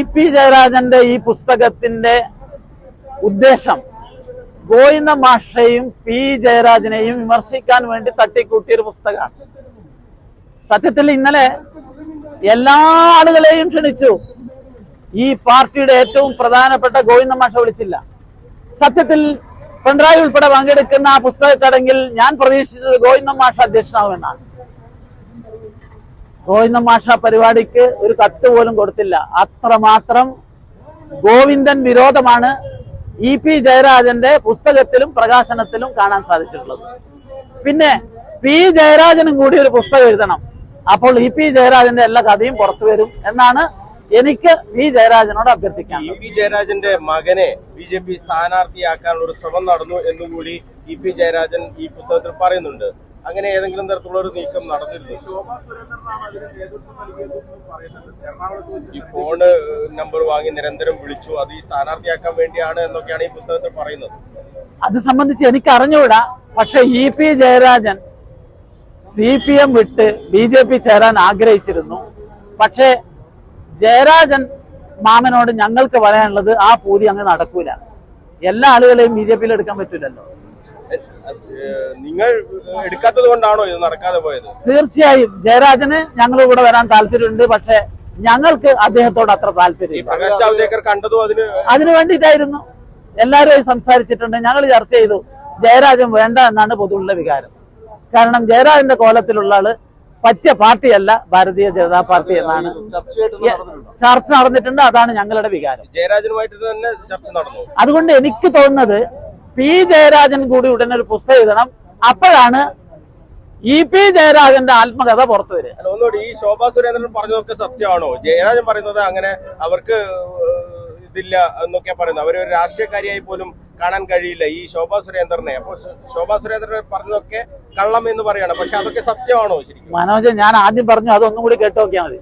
E P ജയരാജന്റെ ഈ പുസ്തകത്തിന്റെ ഉദ്ദേശം ഗോയിന്ദ മാഷയും പി ജയരാജനെയും വിമർശിക്കാൻ വേണ്ടി തട്ടിക്കൂട്ടിയ ഒരു പുസ്തകമാണ്. സത്യത്തിൽ ഇന്നലെ എല്ലാ ആളുകളെയും ക്ഷണിച്ചു. ഈ പാർട്ടിയുടെ ഏറ്റവും പ്രധാനപ്പെട്ട ഗോവിന്ദ മാഷ വിളിച്ചില്ല. സത്യത്തിൽ പിണറായി ഉൾപ്പെടെ പങ്കെടുക്കുന്ന ആ പുസ്തക ചടങ്ങിൽ ഞാൻ പ്രതീക്ഷിച്ചത് ഗോവിന്ദ മാഷ അധ്യക്ഷനാവുമെന്നാണ്. ഗോവിന്ദ മാഷ പരിപാടിക്ക് ഒരു കത്ത് പോലും കൊടുത്തില്ല. അത്രമാത്രം ഗോവിന്ദൻ വിരോധമാണ് ഇ പി ജയരാജന്റെ പുസ്തകത്തിലും പ്രകാശനത്തിലും കാണാൻ സാധിച്ചിട്ടുള്ളത്. പിന്നെ പി ജയരാജനും കൂടി ഒരു പുസ്തകം എഴുതണം. അപ്പോൾ ഇ പി ജയരാജന്റെ എല്ലാ കഥയും പുറത്തു വരും എന്നാണ് എനിക്ക് വി ജയരാജനോട് ഇ അഭ്യർത്ഥിക്കാനുള്ളത് പി ജയരാജന്റെ മകനെ ബി ജെ പി സ്ഥാനാർത്ഥിയാക്കാനുള്ള ഒരു ശ്രമം നടന്നു എന്നുകൂടി ഇ പി ജയരാജൻ ഈ പുസ്തകത്തിൽ പറയുന്നുണ്ട്. അങ്ങനെ ഏതെങ്കിലും തരത്തിലുള്ള ഒരു നീക്കം നടന്നിരുന്നു. ഈ ഫോണ് നമ്പർ വാങ്ങി നിരന്തരം വിളിച്ചു. അത് ഈ സ്ഥാനാർത്ഥിയാക്കാൻ വേണ്ടിയാണ് എന്നൊക്കെയാണ് ഈ പുസ്തകത്തിൽ പറയുന്നത്. അത് സംബന്ധിച്ച് എനിക്ക് അറിഞ്ഞുകൂടാ പക്ഷെ E P Jayarajan C P M വിട്ട് ബി ജെ പി ചേരാൻ ആഗ്രഹിച്ചിരുന്നു. പക്ഷേ ജയരാജൻ മാമനോട് ഞങ്ങൾക്ക് പറയാനുള്ളത് ആ പൂതി അങ്ങ് നടക്കൂല. എല്ലാ ആളുകളെയും ബി ജെ പിയിൽ എടുക്കാൻ പറ്റൂലല്ലോ. ഏഹ് നിങ്ങൾ എടുക്കാത്തത് കൊണ്ടാണോ ഇത് നടക്കാതെ പോയത്? തീർച്ചയായും. ജയരാജന് ഞങ്ങൾ ഇവിടെ വരാൻ താല്പര്യമുണ്ട്. പക്ഷെ ഞങ്ങൾക്ക് അദ്ദേഹത്തോട് അത്ര താല്പര്യം താല്പര്യമില്ല പ്രകാശ് ജാവ്ദേക്കർ കണ്ടതും അതിന് അതിനു വേണ്ടിയിട്ടായിരുന്നു. എല്ലാവരുമായി സംസാരിച്ചിട്ടുണ്ട്. ഞങ്ങൾ ചർച്ച ചെയ്തു. ജയരാജൻ വേണ്ട എന്നാണ് പൊതുവുള്ള വികാരം. കാരണം ജയരാജന്റെ കോലത്തിലുള്ള ആൾ പറ്റിയ പാർട്ടിയല്ല ഭാരതീയ ജനതാ പാർട്ടി എന്നാണ്. ചർച്ച നടന്നിട്ടുണ്ട്. അതാണ് ഞങ്ങളുടെ വികാരം. ജയരാജനുമായിട്ട് തന്നെ ചർച്ച നടന്നു. അതുകൊണ്ട് എനിക്ക് തോന്നുന്നത് പി ജയരാജൻ കൂടി ഉടനെ ഒരു പുസ്തകം എഴുതണം. അപ്പോഴാണ് ഇ പി ജയരാജന്റെ ആത്മകഥ പുറത്തു വരുന്നത് ഒന്നുകൂടി ഈ ശോഭാ സുരേന്ദ്രൻ പറഞ്ഞതൊക്കെ സത്യമാണോ? ജയരാജൻ പറയുന്നത് അങ്ങനെ അവർക്ക് ഇതില്ല എന്നൊക്കെയാ പറയുന്നത്. അവരൊരു രാഷ്ട്രീയക്കാരിയായി പോലും കാണാൻ കഴിയില്ല ഈ ശോഭാ സുരേന്ദ്രനെ. അപ്പൊ ശോഭാ സുരേന്ദ്രൻ പറഞ്ഞതൊക്കെ കള്ളം എന്ന് പറയണം. പക്ഷെ അതൊക്കെ സത്യമാണോ ശരിക്കും? മനോജ് ഞാൻ ആദ്യം പറഞ്ഞു അതൊന്നും കൂടി കേട്ടോക്കിയാൽ മതി.